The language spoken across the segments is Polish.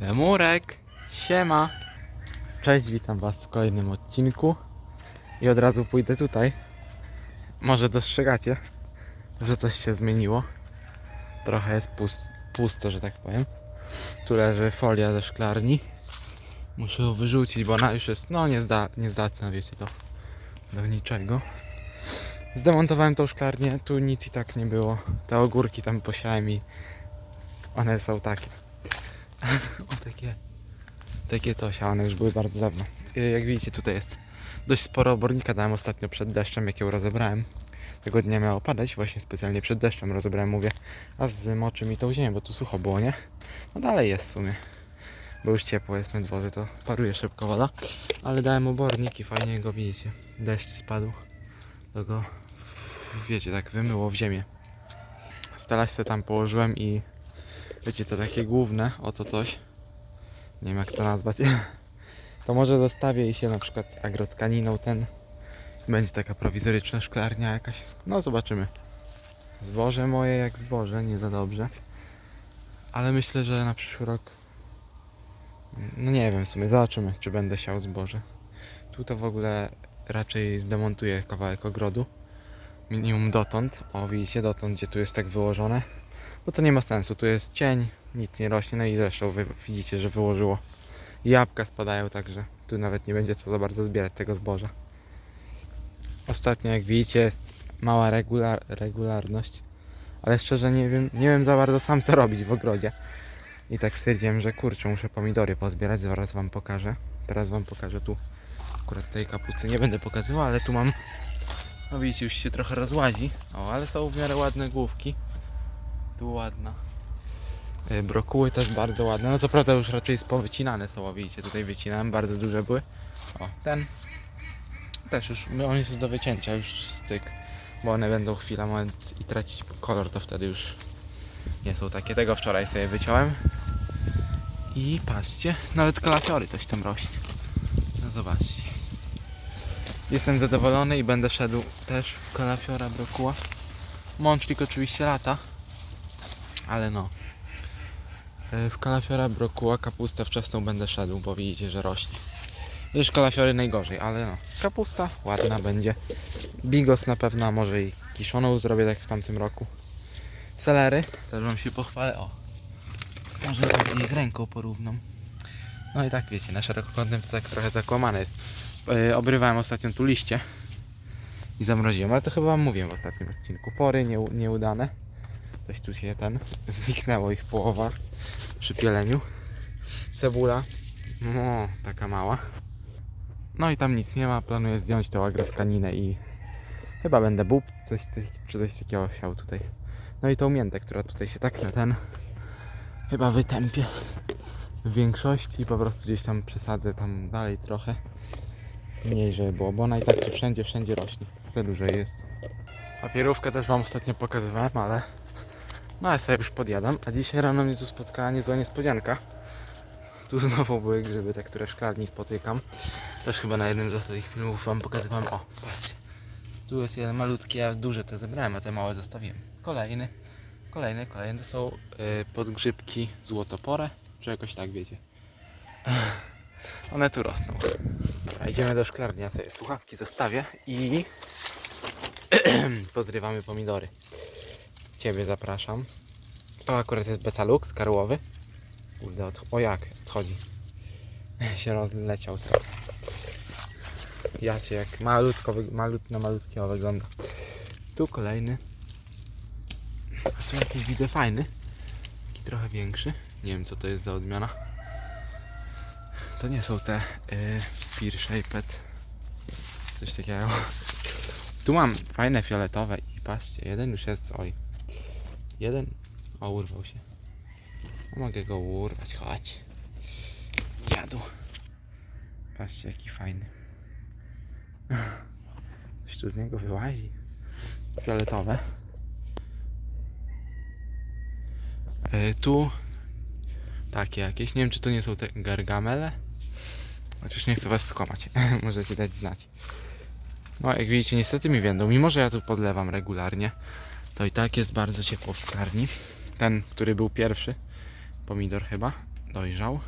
Lemurek, siema. Cześć, witam was w kolejnym odcinku. I od razu pójdę tutaj. Może dostrzegacie, że coś się zmieniło. Trochę jest pust, pusto, że tak powiem. Tu leży folia ze szklarni. Muszę ją wyrzucić, bo ona już jest, no niezda, niezdatna, wiecie, do, do niczego. Zdemontowałem tą szklarnię, tu nic i tak nie było. Te ogórki tam posiałem i one są takie. o takie, takie coś, a one już były bardzo dawno. I Jak widzicie tutaj jest dość sporo obornika dałem ostatnio przed deszczem, jak ją rozebrałem. Tego dnia miało padać, właśnie specjalnie przed deszczem rozebrałem, mówię, a zmoczy mi tą ziemię, bo tu sucho było, nie? No dalej jest w sumie, bo już ciepło jest na dworze, to paruje szybko woda. Ale dałem obornik i fajnie go widzicie, deszcz spadł, to go, wiecie, tak wymyło w ziemię. Stalasy tam położyłem i wiecie, to takie główne, oto coś, nie wiem jak to nazwać, to może zostawię i się na przykład agrotkaniną ten, będzie taka prowizoryczna szklarnia jakaś, no zobaczymy. Zboże moje jak zboże, nie za dobrze, ale myślę, że na przyszły rok, no nie wiem w sumie, zobaczymy czy będę siał zboże. Tu to w ogóle raczej zdemontuję kawałek ogrodu, minimum dotąd, o widzicie dotąd gdzie tu jest tak wyłożone, bo to nie ma sensu, tu jest cień, nic nie rośnie, no i zresztą wy widzicie, że wyłożyło. Jabłka spadają, także tu nawet nie będzie co za bardzo zbierać tego zboża. Ostatnio, jak widzicie, jest mała regular regularność, ale szczerze nie wiem, nie wiem za bardzo sam co robić w ogrodzie. I tak stwierdziłem, że kurczę, muszę pomidory pozbierać, zaraz wam pokażę. Teraz wam pokażę tu, akurat tej kapusty nie będę pokazywał, ale tu mam, no widzicie, już się trochę rozłazi. O, ale są w miarę ładne główki. Tu ładna. Y, Brokuły też bardzo ładne. No co prawda już raczej spowycinane są, widzicie, tutaj wycinałem, bardzo duże były. O, ten też już, no on jest do wycięcia, już styk, bo one będą chwilę moment i tracić kolor, to wtedy już nie są takie. Tego wczoraj sobie wyciąłem. I patrzcie, nawet kalafiory coś tam rośnie. No zobaczcie. Jestem zadowolony i będę szedł też w kalafiora brokuła. Mączlik oczywiście lata, ale no. E, W kalafiora brokuła kapustę wczesną będę szedł, bo widzicie, że rośnie. Już kalafiory najgorzej, ale no. Kapusta ładna będzie. Bigos na pewno, a może i kiszoną zrobię tak w tamtym roku. Selery, też wam się pochwalę. O, może bardziej z ręką porównam. No i tak wiecie, na szerokokątnym to tak trochę zakłamane jest. Yy, obrywałem ostatnio tu liście i zamroziłem, ale to chyba wam mówiłem w ostatnim odcinku. Pory nie, nieudane. Coś tu się ten, zniknęło ich połowa przy pieleniu. Cebula, no taka mała. No i tam nic nie ma, planuję zdjąć tą agrotkaninę i chyba będę bób, coś, coś, czy coś takiego siał tutaj. No i tą miętę, która tutaj się tak na ten chyba wytępię w większości i po prostu gdzieś tam przesadzę tam dalej trochę. Mniej, żeby było, bo ona i tak wszędzie, wszędzie rośnie. Za dużo jest. Papierówkę też wam ostatnio pokazywałem, ale no ja sobie już podjadam, a dzisiaj rano mnie tu spotkała niezła niespodzianka. Tu znowu były grzyby, te, które w szklarni spotykam. Też chyba na jednym z ostatnich filmów wam pokazywałem. O, patrzcie. Tu jest jeden malutki, ja duże te zebrałem, a te małe zostawiłem. Kolejny, kolejny, kolejny. To są y, podgrzybki złotopore, czy jakoś tak wiecie. One tu rosną. Idziemy do szklarni, ja sobie słuchawki zostawię i pozrywamy pomidory. Ciebie zapraszam. To akurat jest Betalux, karłowy. Kurde, od... o jak, odchodzi. się rozleciał trochę. Ja cię jak malutko, malut, na malutkiego wygląda. Tu kolejny. A tu jakiś widzę fajny. Taki trochę większy. Nie wiem co to jest za odmiana. To nie są te y, Pear Shaped. Coś takiego. Tu mam fajne fioletowe i patrzcie, jeden już jest, oj. Jeden, o urwał się. A Mogę go urwać, chodź. Dziadu. Patrzcie jaki fajny. Coś tu z niego wyłazi. Fioletowe. E, tu takie jakieś. Nie wiem czy to nie są te gargamele. Chociaż nie chcę was skłamać. Możecie dać znać. No jak widzicie niestety mi więdą. Mimo że ja tu podlewam regularnie. To i tak jest bardzo ciepło w szklarni. Ten, który był pierwszy. Pomidor chyba. dojrzał.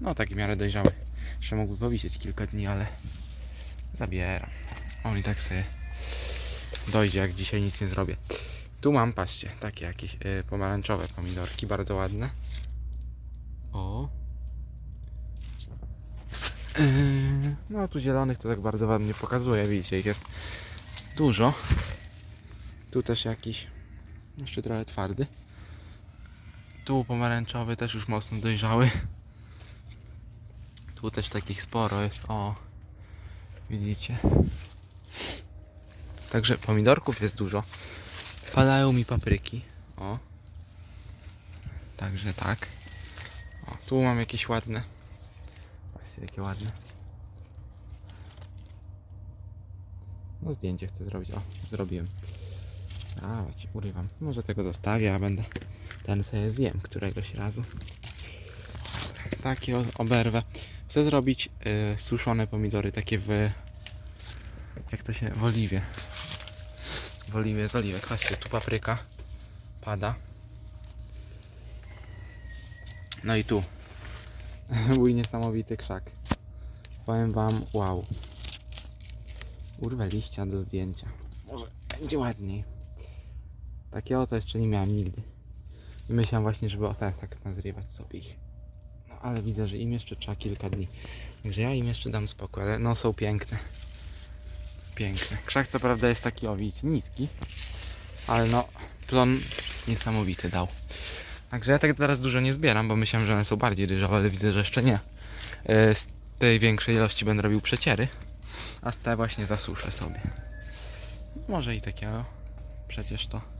No taki w miarę dojrzały. Jeszcze mógłby powisieć kilka dni, ale zabieram. On i tak sobie dojdzie, jak dzisiaj nic nie zrobię. Tu mam, patrzcie, takie jakieś y, pomarańczowe pomidorki, bardzo ładne. O. Yy, no tu zielonych to tak bardzo ładnie pokazuje, widzicie, ich jest dużo. Tu też jakiś, jeszcze trochę twardy. Tu pomarańczowy też już mocno dojrzały. Tu też takich sporo jest, o. Widzicie? Także pomidorków jest dużo. Padają mi papryki. O. Także tak. O, tu mam jakieś ładne. Patrzcie, jakie ładne. No zdjęcie chcę zrobić. O, zrobiłem. Dawać, urywam. Może tego zostawię, a będę ten sobie zjem któregoś razu. Takie oberwę. Chcę zrobić y, suszone pomidory, takie w... Jak to się... w oliwie. W oliwie z oliwek. Patrzcie, tu papryka pada. No i tu. Mój niesamowity krzak. Powiem wam, wow. Urwę liścia do zdjęcia. Może będzie ładniej. Takiego to jeszcze nie miałem nigdy. I myślałem właśnie, żeby o tak, tak nazrywać sobie ich. No ale widzę, że im jeszcze trzeba kilka dni. Także ja im jeszcze dam spokój, ale no są piękne. Piękne. Krzak co prawda jest taki o widzicie, niski. Ale no, plon niesamowity dał. Także ja tak teraz dużo nie zbieram, bo myślałem, że one są bardziej ryżowe, ale widzę, że jeszcze nie. E, Z tej większej ilości będę robił przeciery, a z te właśnie zasuszę sobie. Może i takiego. Przecież to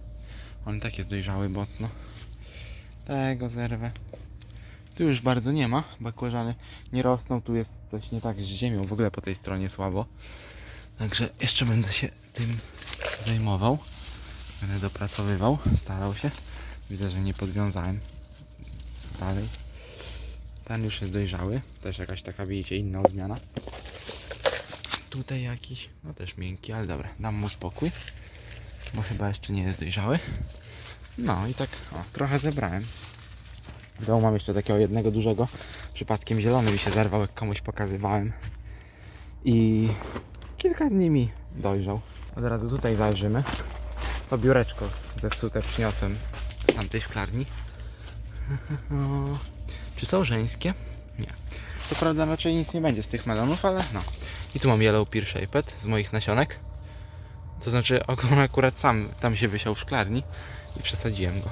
on tak jest dojrzały mocno. Tego zerwę. Tu już bardzo nie ma. Bakłażany nie rosną. Tu jest coś nie tak z ziemią. W ogóle po tej stronie słabo. Także jeszcze będę się tym zajmował. Będę dopracowywał. Starał się. Widzę, że nie podwiązałem. Dalej. Ten już jest dojrzały. Też jakaś taka, widzicie, inna odmiana. Tutaj jakiś, no też miękki, ale dobra, dam mu spokój. Bo chyba jeszcze nie jest dojrzały. No i tak, o, trochę zebrałem. W domu mam jeszcze takiego jednego dużego. Przypadkiem zielony mi się zerwał, jak komuś pokazywałem. I kilka dni mi dojrzał. Od razu tutaj zajrzymy. To biureczko zepsute przyniosłem z tamtej szklarni. No, Czy są żeńskie? Nie. Co prawda raczej nic nie będzie z tych melonów, ale no. I tu mam Yellow Pear Shaped z moich nasionek. To znaczy on akurat sam tam się wysiał w szklarni i przesadziłem go.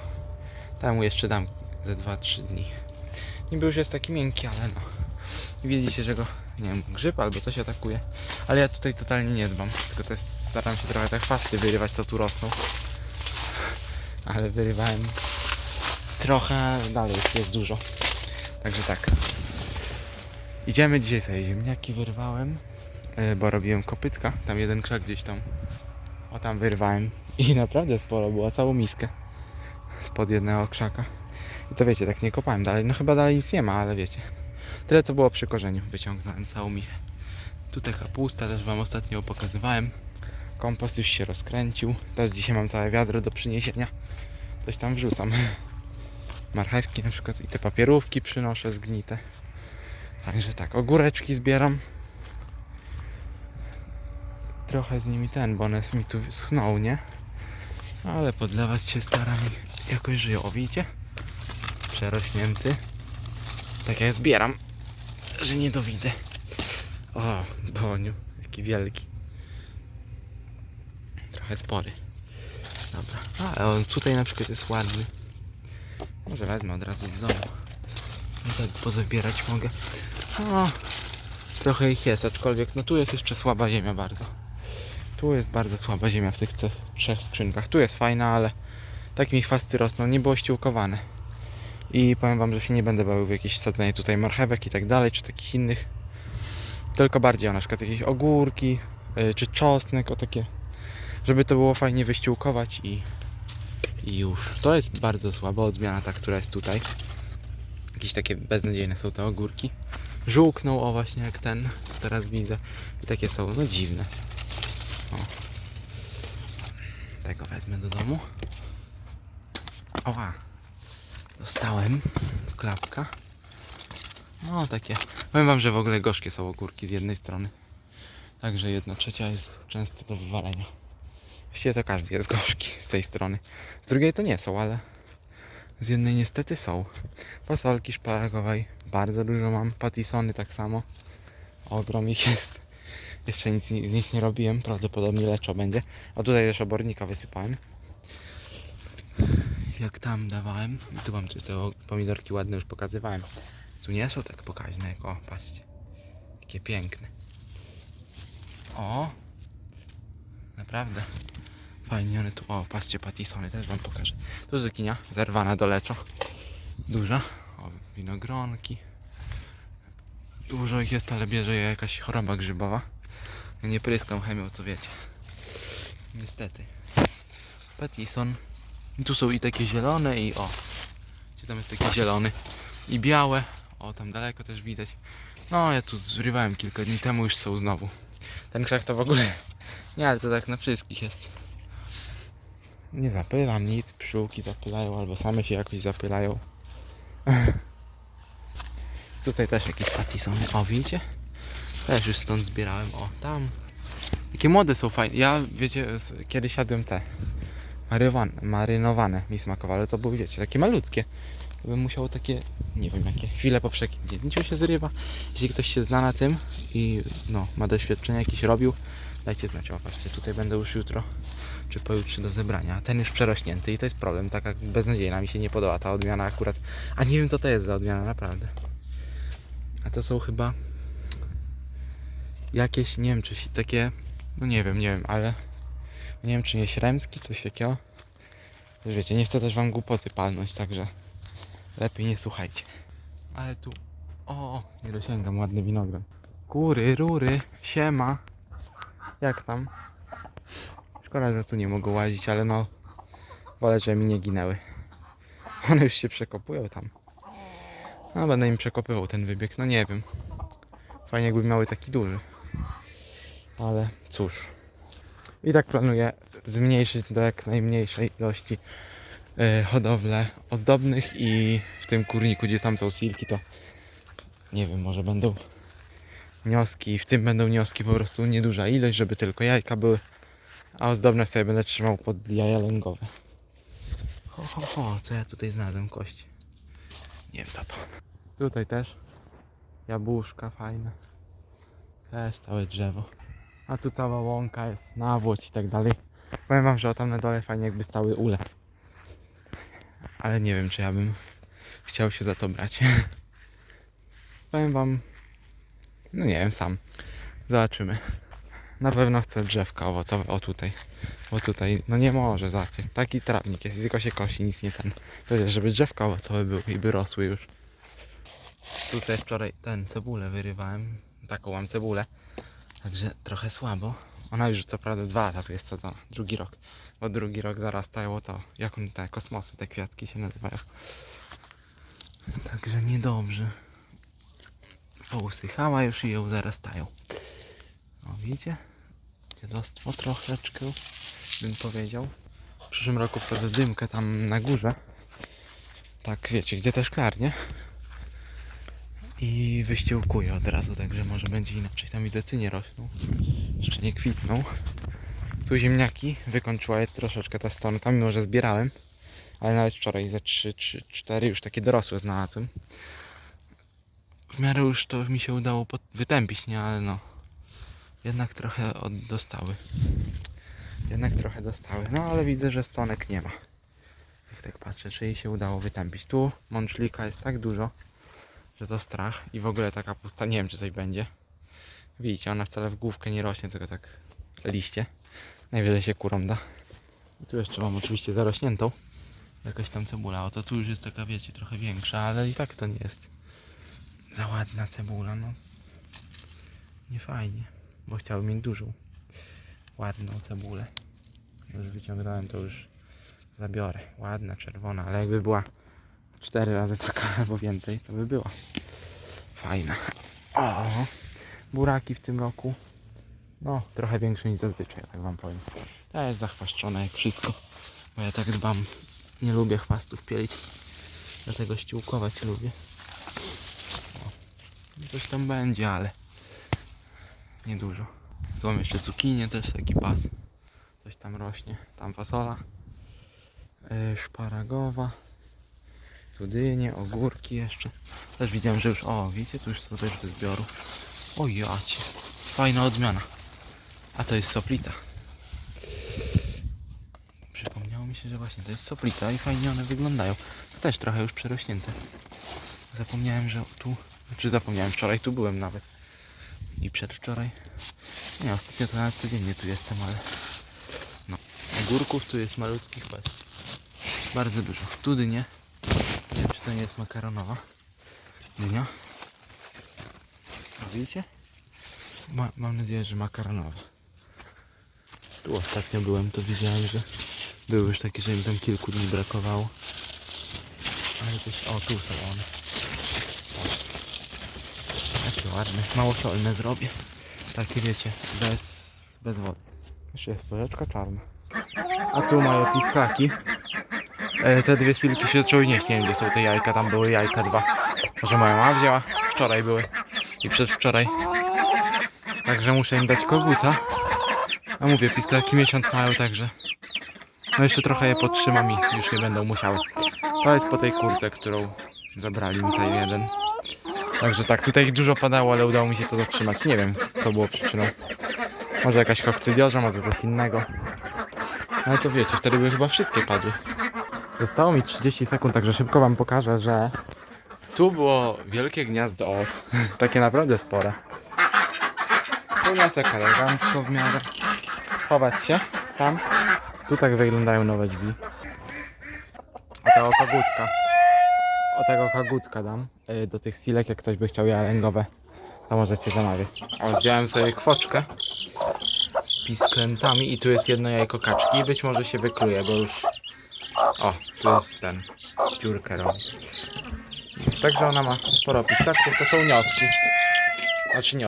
Temu jeszcze dam ze 2-3 dni. Niby już jest taki miękki, ale no. Widzicie, że go, nie wiem, grzyb albo coś atakuje. Ale ja tutaj totalnie nie dbam. Tylko to jest, staram się trochę te chwasty wyrywać, co tu rosną. Ale wyrywałem trochę dalej, jest dużo. Także tak. Idziemy dzisiaj sobie ziemniaki wyrwałem, e, bo robiłem kopytka. Tam jeden krzak gdzieś tam. O tam wyrwałem. I naprawdę sporo było, całą miskę. Spod jednego krzaka. I to wiecie, tak nie kopałem dalej. No chyba dalej nic nie ma, ale wiecie. Tyle co było przy korzeniu. Wyciągnąłem całą miskę. Tutaj kapusta też wam ostatnio pokazywałem. Kompost już się rozkręcił. Też dzisiaj mam całe wiadro do przyniesienia. Coś tam wrzucam. Marchewki na przykład i te papierówki przynoszę zgnite. Także tak, ogóreczki zbieram. Trochę z nimi ten, bo one mi tu schną, nie? Ale podlewać się staram i jakoś żyją. O, widzicie? Przerośnięty. Tak ja zbieram, że nie dowidzę. O, Boniu, jaki wielki. Trochę spory. Dobra, ale on tutaj na przykład jest ładny. Może wezmę od razu z domu. I tak pozabierać mogę. O, trochę ich jest, aczkolwiek no tu jest jeszcze słaba ziemia bardzo. Tu jest bardzo słaba ziemia w tych trzech skrzynkach. Tu jest fajna, ale tak mi chwasty rosną, nie było ściółkowane. I powiem wam, że się nie będę bawił w jakieś sadzenie tutaj marchewek i tak dalej, czy takich innych. Tylko bardziej o na przykład jakieś ogórki, y, czy czosnek, o takie, żeby to było fajnie wyściółkować i, i już. To jest bardzo słaba odmiana ta, która jest tutaj. Jakieś takie beznadziejne są te ogórki. Żółknął, o właśnie jak ten, teraz widzę. I takie są, no dziwne. O. Tego wezmę do domu. Oła. Dostałem klapka. No takie. Powiem wam, że w ogóle gorzkie są ogórki z jednej strony. Także jedna trzecia jest często do wywalenia. Właściwie to każdy jest gorzki z tej strony. Z drugiej to nie są, ale z jednej niestety są. Fasolki szparagowej bardzo dużo mam. Patisony tak samo. Ogrom ich jest. Jeszcze nic z nich nie robiłem. Prawdopodobnie leczo będzie. A tutaj też obornika wysypałem. Jak tam dawałem. Tu mam te pomidorki ładne już pokazywałem. Tu nie są tak pokaźne jak o, patrzcie. Takie piękne. O! Naprawdę. Fajnie one tu. O, patrzcie, patisony też wam pokażę. Tu zukinia zerwana do leczo. Duża. O, winogronki. Dużo ich jest, ale bierze je jakaś choroba grzybowa. Nie pryskam chemią, to wiecie. Niestety. Patison. I Tu są i takie zielone i o. Gdzie tam jest taki zielony. I białe. O, tam daleko też widać. No, ja tu zrywałem kilka dni temu, już są znowu. Ten krzak to w ogóle... Nie, ale to tak na wszystkich jest. Nie zapylam nic, pszczółki zapylają albo same się jakoś zapylają. Tutaj też jakieś patisony. O, widzicie? Też już stąd zbierałem. O, tam. Takie młode są fajne. Ja, wiecie, kiedyś jadłem te marywan, marynowane mi smakowały, ale to były, wiecie, takie malutkie. To bym musiał takie, nie wiem jakie, chwilę po przekięciu się zrywa. Jeśli ktoś się zna na tym i no, ma doświadczenie jakieś robił, dajcie znać. O, patrzcie, tutaj będę już jutro czy pojutrze do zebrania. Ten już przerośnięty i to jest problem, taka beznadziejna, mi się nie podoba ta odmiana akurat. A nie wiem co to jest za odmiana, naprawdę. A to są chyba jakieś, nie wiem czy takie, no nie wiem, nie wiem, ale nie wiem czy nie śremski, coś takiego. Już wiecie, nie chcę też wam głupoty palnąć, także lepiej nie słuchajcie. Ale tu, o, nie dosięgam, ładny winogron. Kury, rury, siema. Jak tam? Szkoda, że tu nie mogą łazić, ale no wolę, że mi nie ginęły. One już się przekopują tam. No będę im przekopywał ten wybieg, no nie wiem. Fajnie jakby miały taki duży. Ale cóż. I tak planuję zmniejszyć do jak najmniejszej ilości yy, hodowlę ozdobnych i w tym kurniku, gdzie tam są silki, to nie wiem, może będą wnioski, w tym będą wnioski po prostu nieduża ilość, żeby tylko jajka były, a ozdobne sobie będę trzymał pod jaja lęgowe. Ho, ho, ho, co ja tutaj znalazłem kości? Nie wiem co to. Tutaj też jabłuszka fajne. Też całe drzewo. A tu cała łąka jest, nawłoć i tak dalej. Powiem wam, że tam na dole fajnie jakby stały ule. Ale nie wiem, czy ja bym chciał się za to brać. Powiem wam, no nie wiem, sam. Zobaczymy. Na pewno chcę drzewka owocowe. O tutaj. O tutaj. No nie może, zobaczcie. Taki trawnik jest, tylko się kosi, nic nie ten. Przecież, żeby drzewka owocowe były i by rosły już. Tutaj wczoraj ten cebulę wyrywałem. Taką mam cebulę. Także trochę słabo. Ona już co prawda dwa lata tu jest sadzona. Drugi rok. Bo drugi rok zarastają to. Jak te kosmosy, te kwiatki się nazywają. Także niedobrze. Pousychała już i ją zarastają. O widzicie? Dziadostwo troszeczkę bym powiedział. W przyszłym roku wsadzę dymkę tam na górze. Tak wiecie, gdzie też szklarnie. I wyściółkuję od razu, także może będzie inaczej. Tam widzę cynie rosną. Jeszcze nie kwitną. Tu ziemniaki, wykończyła je troszeczkę ta stonka, mimo że zbierałem. Ale nawet wczoraj ze 3, 3, 4 już takie dorosłe znalazłem. W miarę już to mi się udało wytępić, nie? Ale no. Jednak trochę od- dostały. Jednak trochę dostały. No ale widzę, że stonek nie ma. Jak tak patrzę, czy jej się udało wytępić. Tu mączlika jest tak dużo, że to strach. I w ogóle taka pusta, nie wiem czy coś będzie. Widzicie, ona wcale w główkę nie rośnie, tylko tak liście. Najwyżej się kurom da. I tu jeszcze mam oczywiście zarośniętą. Jakaś tam cebula. Oto tu już jest taka, wiecie, trochę większa, ale i tak to nie jest za ładna cebula, no. Nie fajnie, bo chciałbym mieć dużą, ładną cebulę. Już wyciągnąłem, to już zabiorę. Ładna, czerwona, ale jakby była cztery razy taka albo więcej, to by była fajna. O, buraki w tym roku. No, trochę większe niż zazwyczaj, tak wam powiem. Też zachwaszczone jak wszystko, bo ja tak dbam. Nie lubię chwastów pielić, dlatego ściółkować lubię. coś tam będzie, ale niedużo. Tu mam jeszcze cukinię też, taki pas. Coś tam rośnie. Tam fasola. Yy, szparagowa. Tu dynie, ogórki jeszcze. Też widziałem, że już, o widzicie, tu już są też do zbioru. O jacie, fajna odmiana. A to jest soplita. Przypomniało mi się, że właśnie to jest soplita i fajnie one wyglądają. Też trochę już przerośnięte. Zapomniałem, że tu, znaczy zapomniałem, wczoraj tu byłem nawet. I przedwczoraj. Nie, ostatnio to nawet codziennie tu jestem, ale no. Ogórków tu jest malutkich, patrzcie. Bardzo dużo. Tu dynie. To nie jest makaronowa. Dynia. Widzicie? Ma, mam nadzieję, że makaronowa. Tu ostatnio byłem, to widziałem, że były już takie, że im tam kilku dni brakowało. Ale coś... O, tu są one. Takie ładne. Mało solne zrobię. Takie wiecie, bez, bez wody. Jeszcze jest porzeczka czarna. A tu mają pisklaki. E, te dwie silki się zaczęły nieść, nie wiem gdzie są te jajka, tam były jajka dwa. Może moja mama wzięła? Wczoraj były. I przedwczoraj. Także muszę im dać koguta. A mówię, pisklaki miesiąc mają, także... No jeszcze trochę je podtrzymam i już nie będą musiały. To jest po tej kurce, którą zabrali mi tutaj jeden. Także tak, tutaj dużo padało, ale udało mi się to zatrzymać. Nie wiem, co było przyczyną. Może jakaś kokcydiozza, może coś innego. Ale to wiecie, wtedy by chyba wszystkie padły. Zostało mi 30 sekund, także szybko wam pokażę, że tu było wielkie gniazdo os. Takie naprawdę spore. Wniosek elegancko w miarę. Chować się tam. Tu tak wyglądają nowe drzwi. O tego kogutka. O tego kogutka dam. y, Do tych silek, jak ktoś by chciał jalęgowe, to możecie zamawiać. O, zdjąłem sobie kwoczkę z pisklętami i tu jest jedno jajko kaczki być może się wykluje, bo już... O, tu jest ten, dziurkę robi. Także ona ma sporo pistaków, to są wnioski. Znaczy nie